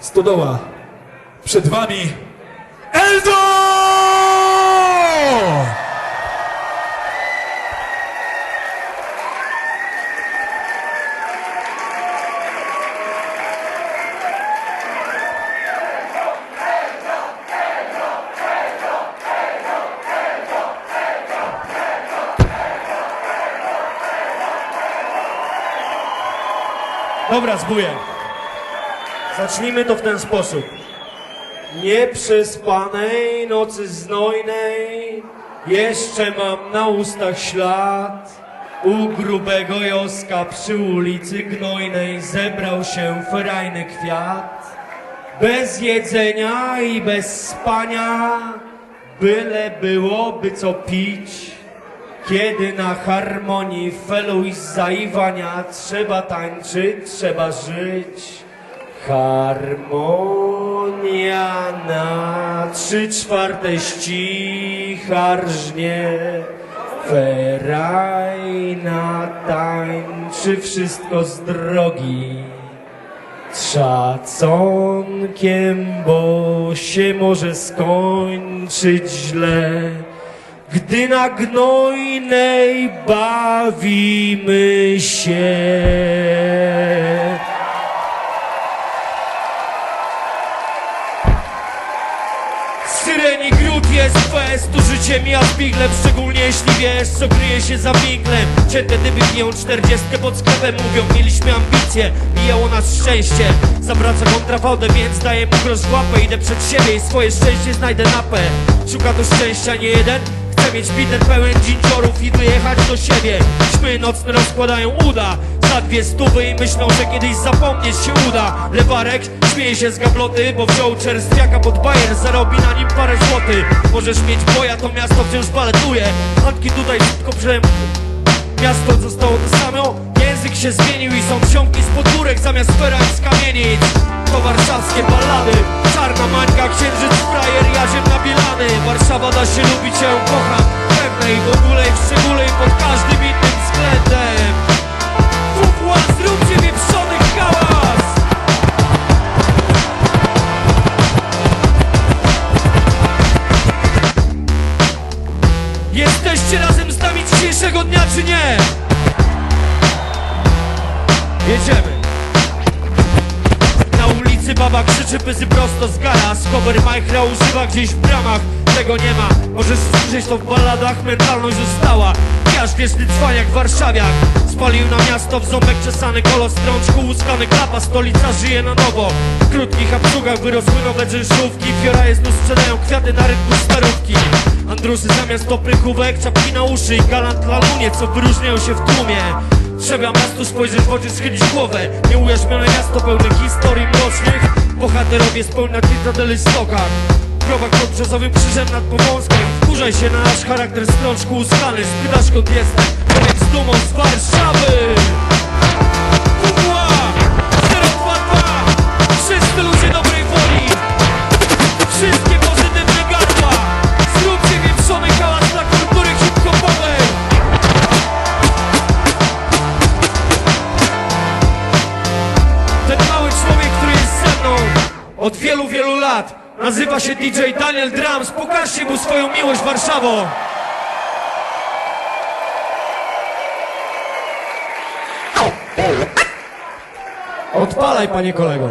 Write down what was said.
Stodoła. Przed wami Eldo! Dobra, zbuję. Zacznijmy to w ten sposób. Nieprzespanej nocy znojnej jeszcze mam na ustach ślad. U grubego Joska przy ulicy Gnojnej zebrał się ferajny kwiat. Bez jedzenia i bez spania, byle byłoby co pić. Kiedy na harmonii feluj zaiwania trzeba tańczyć, trzeba żyć. Harmonia na trzy czwarte ścicha rżnie. Ferajna tańczy wszystko z drogi. Szacunkiem, bo się może skończyć źle. Gdy na gnojnej bawimy się. Syreni gród jest fest, tu życie mija z biglem Szczególnie jeśli wiesz, co kryje się za winklem Cięte dyby biją czterdziestkę pod sklepem Mówią, mieliśmy ambicje, mijało nas szczęście. Zawraca kontrafałdę, więc daję mu łapę Idę przed siebie i swoje szczęście znajdę na P. Szuka to szczęścia nie jeden Chcę mieć biter pełen dżindziorów i wyjechać do siebie. Ćmy nocne rozkładają uda. Za dwie stówy i myślą, że kiedyś zapomnieć się uda. Lewarek śmieje się z gabloty Bo wziął czerstwiaka pod bajer Zarobi na nim parę złotych Możesz mieć boja, to miasto wciąż baletuje. Antki tutaj szybko przem Miasto zostało to samo. Język się zmienił i są wsiąki z podgórek Zamiast feraj z kamienic. To warszawskie ballady Czarna mańka, księżyc, frajer, jaziem na bilany. Warszawa da się lubić, ja ją kocham. Pewnej w ogóle i w szczególe i pod baba krzyczy pyzy prosto z gara Skover Majchra używa gdzieś w bramach. Tego nie ma, możesz słyszeć to w balladach Mentalność została. Jaż wieczny cwaniak warszawiak Spalił na miasto w ząbek czesany kolos. Strączku łuskany klapa, stolica żyje na nowo. W krótkich absługach wyrosły nowe czynszówki Fiora znów sprzedają kwiaty na rynku starówki. Andrusy zamiast toprychówek, czapki na uszy i galant lalunie Co wyróżniają się w tłumie Trzeba miastu spojrzeć w oczy, schylić głowę. Nie ujarzmione miasto pełne historii mrocznych. Bohaterowie z pełna cytadeli stokach Krowak pod brzozowym krzyżem nad powązkiem. Wkurzaj się na nasz charakter strączku uskany Spytasz skąd jestem, z dumą z Warszawy od wielu, wielu lat Nazywa się DJ Daniel Drums. Pokażcie mu swoją miłość Warszawo Odpalaj, panie kolego